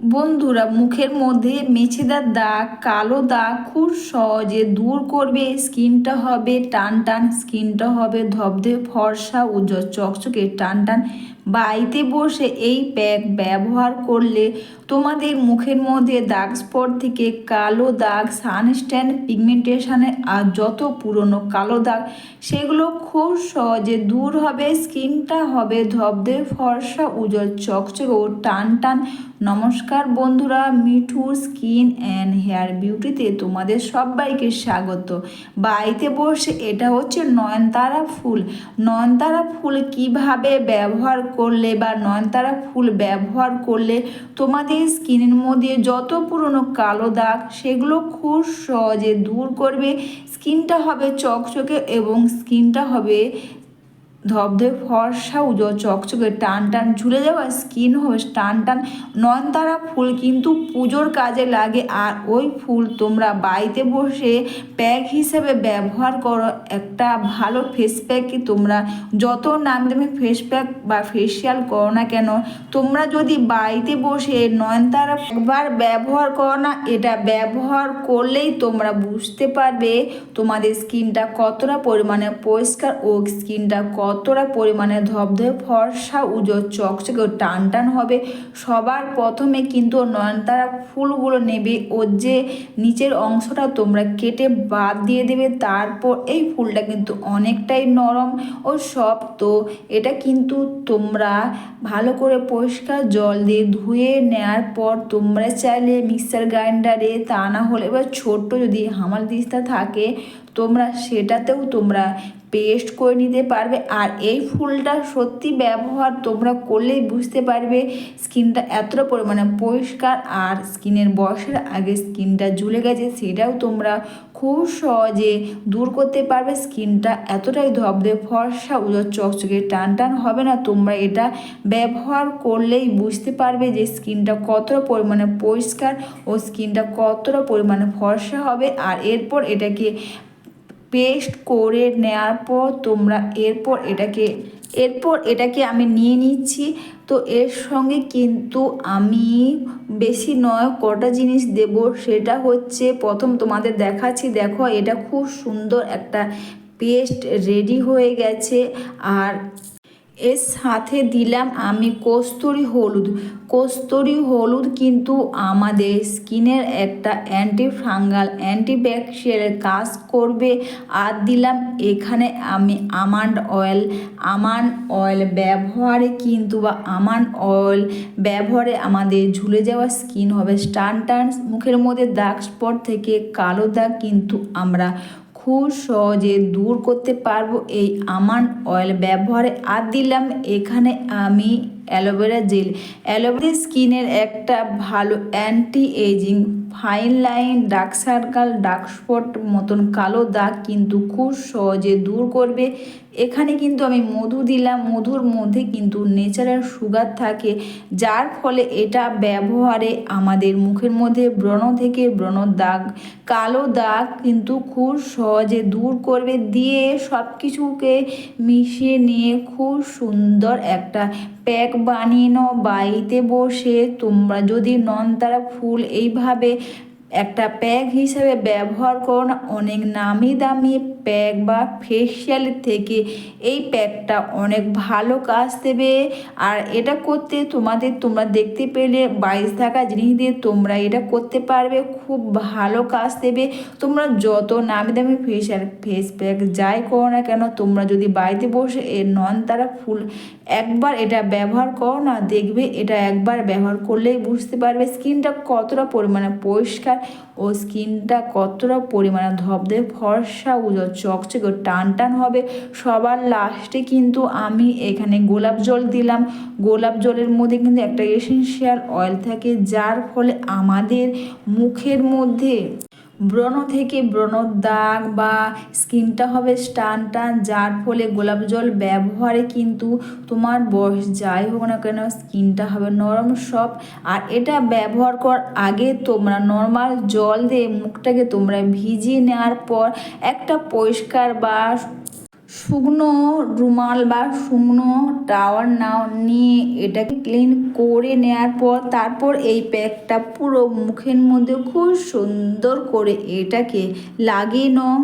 বন্ধুরা, মুখের মধ্যে মেছেদার দাগ, কালো দাগ খুব সহজে দূর করবে, স্কিনটা হবে টান টান স্কিনটা হবে ধবধে ফর্সা, উজ্জ্বল, চকচকে টান টান বাড়িতে বসে এই প্যাক ব্যবহার করলে তোমাদের মুখের মধ্যে দাগ স্পট থেকে কালো দাগ সানস্ট্যান্ড পিগমেন্টেশনের আর যত পুরনো কালো দাগ, সেগুলো খুব সহজে দূর হবে, স্কিনটা হবে ধবধে ফর্সা, উজ্জ্বল, চকচকে ও টান টান। নমস্কার বন্ধুরা, মিঠু স্কিন অ্যান্ড হেয়ার বিউটিতে তোমাদের সবাইকে স্বাগত। বাড়িতে বসে এটা হচ্ছে নয়নতারা ফুল। নয়নতারা ফুল কীভাবে ব্যবহার করলে বা নয়নতারা ফুল ব্যবহার করলে তোমাদের স্কিনের মধ্যে যত পুরনো কালো দাগ সেগুলো খুব সহজে দূর করবে। স্কিনটা হবে চকচকে এবং স্কিনটা হবে ধবধে ফর্সা উজো, চকচকে, টান টান, ঝুলে যাওয়া স্কিন হবে, টান টান, নয়নতারা ফুল কিন্তু পুজোর কাজে লাগে। আর ওই ফুল তোমরা বাড়িতে বসে প্যাক হিসেবে ব্যবহার করো। একটা ভালো ফেস প্যাকই তোমরা যত নাম দামে ফেস প্যাক বা ফেসিয়াল করো না কেন, তোমরা যদি বাড়িতে বসে নয়নতারা একবার ব্যবহার করো না, এটা ব্যবহার করলেই তোমরা বুঝতে পারবে তোমাদের স্কিনটা কতটা পরিমাণে পরিষ্কার ও স্কিনটা কত কতটা পরিমাণে ধবধবে ফর্সা উজো, চকচকে টান টান হবে। সবার প্রথমে কিন্তু নয়নতারা ফুলগুলো নেবে ওর যে নিচের অংশটা তোমরা কেটে বাদ দিয়ে দেবে, তারপর এই ফুলটা কিন্তু অনেকটাই নরম ও শক্ত। এটা কিন্তু তোমরা ভালো করে পরিষ্কার জল দিয়ে ধুয়ে নেওয়ার পর তোমরা চাইলে মিক্সার গ্রাইন্ডারে তা না হলে এবার ছোট্ট যদি হামাল দিস্তা থাকে, তোমরা সেটাতেও তোমরা পেস্ট করে নিতে পারবে। আর এই ফুলটা সত্যি ব্যবহার তোমরা করলেই বুঝতে পারবে স্কিনটা এতটা পরিমাণে পরিষ্কার আর স্কিনের বয়সের আগে স্কিনটা ঝুলে গেছে সেটাও তোমরা খুব সহজে দূর করতে পারবে। স্কিনটা এতটাই ধবধে ফর্সা উজোর চকচকে টান টান হবে না। তোমরা এটা ব্যবহার করলেই বুঝতে পারবে যে স্কিনটা কতটা পরিমাণে পরিষ্কার ও স্কিনটা কতটা পরিমাণে ফর্সা হবে। আর এরপর এটাকে পেস্ট করে নেওয়ার পর তোমরা এরপর এটাকে এরপর এটাকে আমি নিয়ে নিচ্ছি। তো এর সঙ্গে কিন্তু আমি বেশি নয়, কটা জিনিস দেব, সেটা হচ্ছে প্রথম তোমাদের দেখাচ্ছি। দেখো, এটা খুব সুন্দর একটা পেস্ট রেডি হয়ে গেছে। আর এর সাথে দিলাম আমি কস্তুরি হলুদ। কস্তুরি হলুদ কিন্তু আমাদের স্কিনের একটা অ্যান্টি ফাঙ্গাল অ্যান্টিব্যাকটেরিয়াল কাজ করবে। আর দিলাম এখানে আমি আমান্ড অয়েল। আমান্ড অয়েল ব্যবহারে কিন্তু বা আমান্ড অয়েল ব্যবহারে আমাদের ঝুলে যাওয়া স্কিন হবে। স্টান টান মুখের মধ্যে দাগ স্পট থেকে কালো দাগ কিন্তু আমরা খুব সহজে দূর করতে পারব এই আমান অয়েল ব্যবহারে। আর দিলাম এখানে আমি অ্যালোভেরা জেল। অ্যালোভেরা স্কিনের একটা ভালো anti ageing fine line, dark circle, dark spot মতন কালো দাগ কিন্তু খুব সহজে দূর করবে। এখানে কিন্তু আমি মধু দিলাম। মধুর মধ্যে কিন্তু নেচারাল সুগার থাকে, যার ফলে এটা ব্যবহারে আমাদের মুখের মধ্যে ব্রণ থেকে ব্রণ দাগ, কালো দাগ কিন্তু খুব সহজে দূর করবে। দিয়ে সব কিছুকে মিশিয়ে নিয়ে খুব সুন্দর একটা প্যাক বানিয়ে নাও, বাড়িতে বসে তোমরা যদি নন তারা ফুল এইভাবে একটা প্যাক হিসাবে ব্যবহার করো না, অনেক নামি দামি প্যাক বা ফেসিয়ালের থেকে এই প্যাকটা অনেক ভালো কাজ দেবে। আর এটা করতে তোমাদের, তোমরা দেখতে পেলে বাইশ থাকা জিনিস দিয়ে তোমরা এটা করতে পারবে। খুব ভালো কাজ দেবে। তোমরা যত নামি দামি ফেসিয়াল ফেস প্যাক যাই করো না কেন, তোমরা যদি বাড়িতে বসে এর নন তারা ফুল একবার এটা ব্যবহার করো না, দেখবে এটা একবার ব্যবহার করলেই বুঝতে পারবে। স্কিনটা কতটা পরিমাণে পরিষ্কার ও স্কিনটা কতটা পরিমাণে ধবধে ফর্সা উজো চকচকে টান টান হবে। সবার লাস্টে কিন্তু আমি এখানে গোলাপ জল দিলাম। গোলাপ জলের মধ্যে কিন্তু একটা এসেন্সিয়াল অয়েল থাকে, যার ফলে আমাদের মুখের মধ্যে ব্রণ থেকে ব্রণর দাগ বা স্কিনটা হবে স্টান টান, যার ফলে গোলাপ জল ব্যবহারে কিন্তু তোমার বয়স যাই হোক না কেন স্কিনটা হবে নরম সব আর এটা ব্যবহার করার আগে তোমরা নর্মাল জল দিয়ে মুখটাকে তোমরা ভিজিয়ে নেওয়ার পর একটা পরিষ্কার বা শুকনো রুমাল বা শুকনো টাওয়ার নাও নিয়ে এটাকে ক্লিন করে নেওয়ার পর তারপর এই প্যাকটা পুরো মুখের মধ্যে খুব সুন্দর করে এটাকে লাগিয়ে নাও।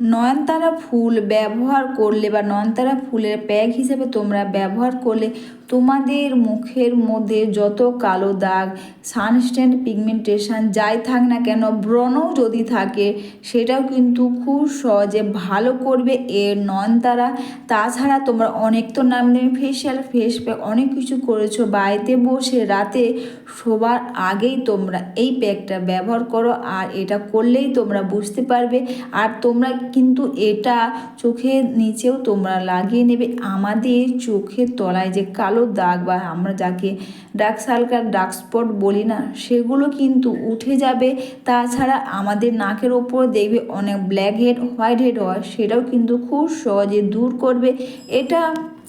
নয়নতারা ফুল ব্যবহার করলে বা নয়নতারা ফুলের প্যাক হিসেবে তোমরা ব্যবহার করলে তোমাদের মুখের মধ্যে যত কালো দাগ সানস্ট্যান্ড পিগমেন্টেশন যাই থাক না কেন, ব্রণও যদি থাকে, সেটাও কিন্তু খুব সহজে ভালো করবে এর নয়নতারা। তাছাড়া তোমরা অনেক তো নাম নেই ফেশিয়াল ফেস প্যাক অনেক কিছু করেছ, বাড়িতে বসে, রাতে শোবার আগেই তোমরা এই প্যাকটা ব্যবহার করো, আর এটা করলেই তোমরা বুঝতে পারবে। আর তোমরা কিন্তু এটা চোখের নিচেও তোমরা লাগিয়ে নেবে। আমাদের চোখের তলায় যে কালো দাগ বা আমরা যাকে ডার্ক সার্কাল ডার্ক স্পট বলি না, সেগুলো কিন্তু উঠে যাবে। তাছাড়া আমাদের নাকের ওপর দেখবে অনেক ব্ল্যাক হেড হোয়াইট হেড হয় সেটাও কিন্তু খুব সহজে দূর করবে। এটা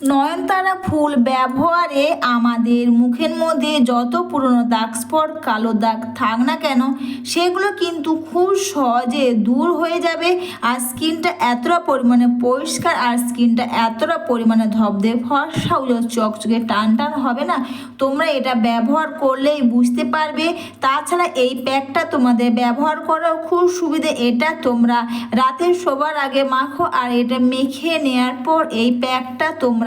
নয়নতারা ফুল ব্যবহারে আমাদের মুখের মধ্যে যত পুরনো দাগ স্পট, কালো দাগ থাক না কেন, সেগুলো কিন্তু খুব সহজে দূর হয়ে যাবে আর স্কিনটা এতটা পরিমাণে পরিষ্কার আর স্কিনটা এতটা পরিমাণে ধবধে ফর্সা উজ্জ্বল চকচকে টান টান হবে না? তোমরা এটা ব্যবহার করলেই বুঝতে পারবে। তাছাড়া এই প্যাকটা তোমাদের ব্যবহার করাও খুব সুবিধে। এটা তোমরা রাতে শোবার আগে মাখো আর এটা মেখে নেওয়ার পর এই প্যাকটা তোমরা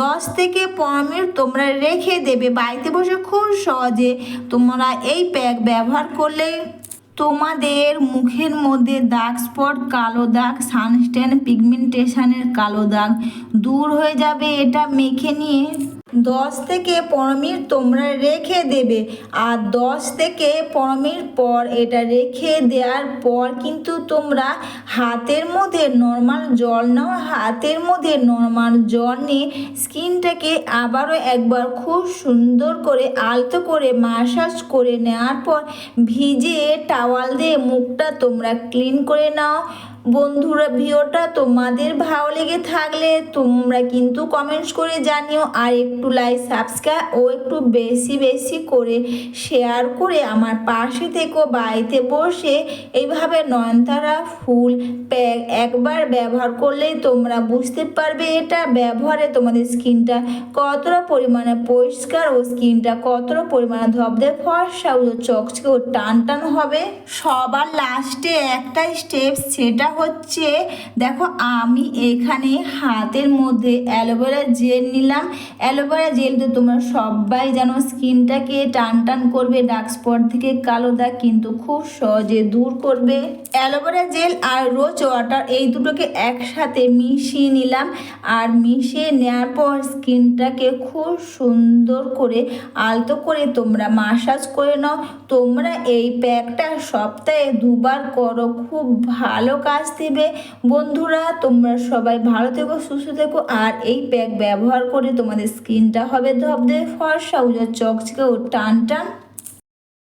দশ থেকে পনেরো মিনিট তোমরা রেখে দেবে। বাড়িতে বসে খুব সহজে তোমরা এই প্যাক ব্যবহার করলে তোমাদের মুখের মধ্যে দাগ, স্পট, কালো দাগ সানস্ট্যান পিগমেন্টেশনের কালো দাগ দূর হয়ে যাবে। এটা মেখে নিয়ে দশ থেকে পনেরো মিনিট তোমরা রেখে দেবে, আর দশ থেকে পনেরো মিনিট পর এটা রেখে দেওয়ার পর কিন্তু তোমরা হাতের মধ্যে নর্মাল জল নাও, হাতের মধ্যে নর্মাল জল নিয়ে স্কিনটাকে আবারও একবার খুব সুন্দর করে আলতো করে মাসাজ করে নেওয়ার পর ভিজে টাওয়াল দিয়ে মুখটা তোমরা ক্লিন করে নাও। বন্ধুরা ভিডিওটা তোমাদের ভালো লেগে থাকলে তোমরা কিন্তু কমেন্টস করে জানিও আর একটু লাইক সাবস্ক্রাইব ও একটু বেশি বেশি করে শেয়ার করে আমার পাশে থেকো বাড়িতে বসে। এইভাবে নয়নতারা ফুল প্যাক একবার ব্যবহার করলেই তোমরা বুঝতে পারবে এটা ব্যবহারে তোমাদের স্কিনটা কতটা পরিমাণে পরিষ্কার ও স্কিনটা কতটা পরিমাণে ধবধে ফর্সা ও চকচকে ও টান টান হবে। সবার লাস্টে একটা স্টেপ সেটা হচ্ছে, দেখো আমি এখানে হাতের মধ্যে অ্যালোভেরা জেল নিলাম। অ্যালোভেরা জেল তো তোমরা সবাই জানো, স্কিনটাকে টান টান করবে, ডার্ক স্পট থেকে কালো দাগ কিন্তু খুব সহজে দূর করবে। অ্যালোভেরা জেল আর রোজ ওয়াটার এই দুটোকে একসাথে মিশিয়ে নিলাম আর মিশিয়ে নেওয়ার পর স্কিনটাকে খুব সুন্দর করে আলতো করে তোমরা মাসাজ করে নাও। তোমরা এই প্যাকটা সপ্তাহে দুবার করো, খুব ভালো কাজ দেবে। বন্ধুরা, তোমরা সবাই ভালো থেকো, সুস্থ থেকো। আর এই প্যাক ব্যবহার করে তোমাদের স্কিনটা হবে ধবধবে, ফর্সা উজার চকচকে ও টান টান